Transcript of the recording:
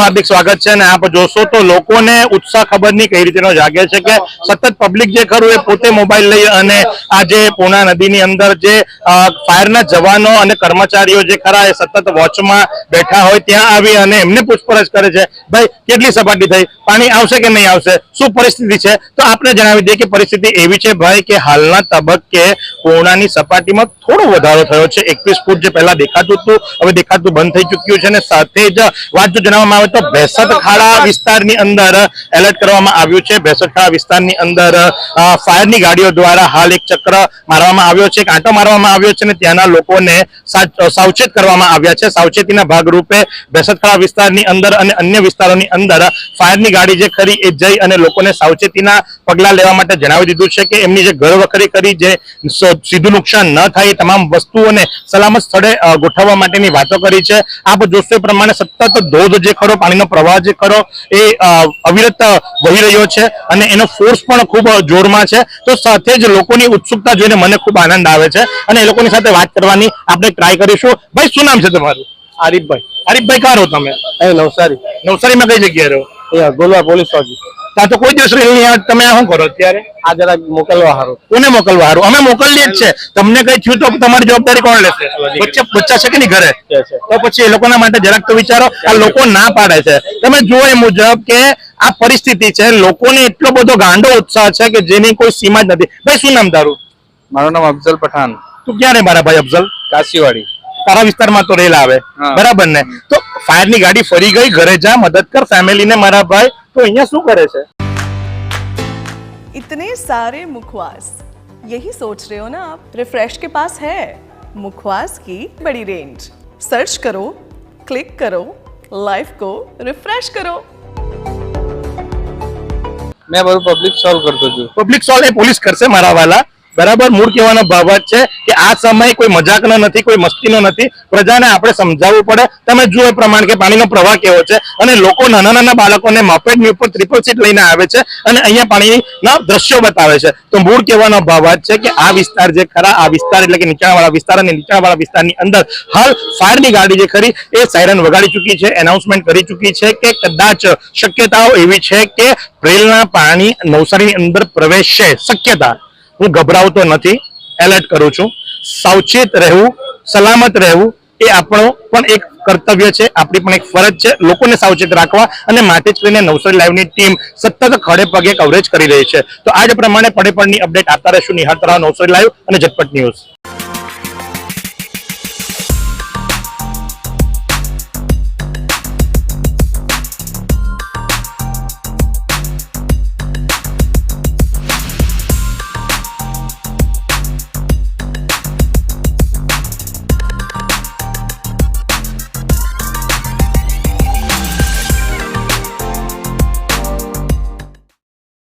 હાર્દિક સ્વાગત છે અને આપ જોશો તો લોકોને ઉત્સાહ ખબર નહીં કઈ રીતેનો જાગે છે કે સતત પબ્લિક જે ખરું એ પોતે મોબાઈલ લઈ અને આ જે પૂર્ણા નદીની અંદર જે ફાયરના જવાનો અને કર્મચારીઓ જે ખરા એ સતત વોચમાં બેઠા હોય ત્યાં આવી અને એમને પૂછપરછ કરે છે. ભાઈ, કેટલી સપાટી થઈ? પાણી આવશે કે નહીં આવશે? શું પરિસ્થિતિ છે? તો આપણે જણાવી દઈએ કે પરિસ્થિતિ એવી છે ભાઈ કે હાલના તબક્કે પૂર્ણાની સપાટીમાં થોડો વધારો થયો છે. એકવીસ ફૂટ જે પહેલા દેખાતું હતું, હવે દેખાતું બંધ થઈ ચૂક્યું છે અને સાથે જ વાત જો જણાવવામાં આવે તો ખાડા વિસ્તારની અંદર એલર્ટ કરવામાં આવ્યું છે. ખાડા વિસ્તારની અંદર ફાયરની ગાડીઓ દ્વારા હાલ એક ચક્ર મારવામાં આવ્યો છે. એક આંટો મારવામાં આવ્યો છે અને ત્યાંના લોકોને સાવચેત કરવામાં આવ્યા છે. સાવચેતીના ભાગરૂપે ખાડા વિસ્તારની અંદર અને અન્ય વિસ્તારોની અંદર ફાયરની ગાડી જે ખરી એ જઈ અને લોકોને સાવચેતીના પગલાં લેવા માટે જણાવી દીધું છે કે એમની જે ઘરવખરી કરી જે સીધું નુકસાન ન થાય તમામ વસ્તુઓને સલામત સ્થળે ગોઠવવા માટેની વાતો કરી છે. આપ જોશો પ્રમાણે સતત ધોધ જે ખરો પાણીનો પ્રવાહ જે કરો એ અવિરત વહી રહ્યો છે અને એનો ફોર્સ પણ ખૂબ જોરમાં છે. તો સાથે જ લોકોની ઉત્સુકતા જોઈને મને ખૂબ આનંદ આવે છે અને એ લોકોની સાથે વાત કરવાની આપણે ટ્રાય કરીશું. ભાઈ શું નામ છે તમારું? આરીફભાઈ. આરીફભાઈ ક્યાં રહો તમે? નવસારી. નવસારીમાં કઈ જગ્યાએ રહો? ગોલવા પોલીસ ચોકી ત્યાં તો કોઈ દિવસ નહીં. તમે શું કરો અત્યારે? આ જરા મોકલવા હારું. કોને મોકલવા હારું? અમે મોકલીએ જ છે. તમને કઈ થયું તો તમારી જવાબદારી કોણ લેશે? બચ્ચા બચ્ચા છે કે નહીં ઘરે. તો પછી એ લોકોના માટે જરાક તો વિચારો આ લોકો ના પાડે છે. તમે જુઓ એ મુજબ કે આ પરિસ્થિતિ છે. લોકોને એટલો બધો ગાંડો ઉત્સાહ છે કે જેની કોઈ સીમા જ નથી. ભાઈ શું નામ તારું? મારું નામ અફઝલ પઠાણ. તું ક્યાં રે મારા ભાઈ અફઝલ? કાશીવાડી. તારા વિસ્તારમાં તો રેલ આવે હા. બરાબર ને તો ફાયરની ગાડી ફરી ગઈ ઘરે જા મદદ કર ફેમિલીને મારા ભાઈ તો અહીંયા શું કરે છે इतने सारे मुखवास यही सोच रहे हो ना आप रिफ्रेश के पास है मुखवास की बड़ी रेंज सर्च करो क्लिक करो लाइफ को रिफ्रेश करो મેં બધું પબ્લિક સોલ્વ કરતો છું પબ્લિક સોલ્વ એ પોલીસ કરશે મારા વાલા બરાબર? મૂળ કહેવાનો ભાવ છે કે આ સમય કોઈ મજાકનો નથી, કોઈ મસ્તીનો નથી. પ્રજાને આપણે સમજાવવું પડે. તમે જુઓ એ પ્રમાણે કે પાણીનો પ્રવાહ કેવો છે અને લોકો નાના નાના બાળકોને મફેડની ઉપર ત્રિપલ સીટ લઈને આવે છે અને અહીંયા પાણીના દ્રશ્યો બતાવે છે. તો મૂળ કહેવાનો ભાવ છે કે આ વિસ્તાર જે ખરા, આ વિસ્તાર એટલે કે નીચાણવાળા વિસ્તાર અને નીચાણવાળા વિસ્તારની અંદર હાલ ફાયરની ગાડી જે ખરી એ સાયરન વગાડી ચૂકી છે. એનાઉન્સમેન્ટ કરી ચૂકી છે કે કદાચ શક્યતાઓ એવી છે કે પ્રેલના પાણી નવસારીની અંદર પ્રવેશશે. શક્યતા. હું ગભરાવતો નથી એલર્ટ કરું છું. સાવચેત રહેવું, સલામત રહેવું એ આપણો પણ એક કર્તવ્ય છે, આપણી પણ એક ફરજ છે, લોકોને સાવચેત રાખવા અને માટે જ કરીને નવસારી લાઈવની ટીમ સતત ખડે પગે કવરેજ કરી રહી છે. તો આજ પ્રમાણે પડે પડની અપડેટ આપતા રહેશું નિહાળતા રહો નવસારી લાઈવ અને ઝટપટ ન્યૂઝ.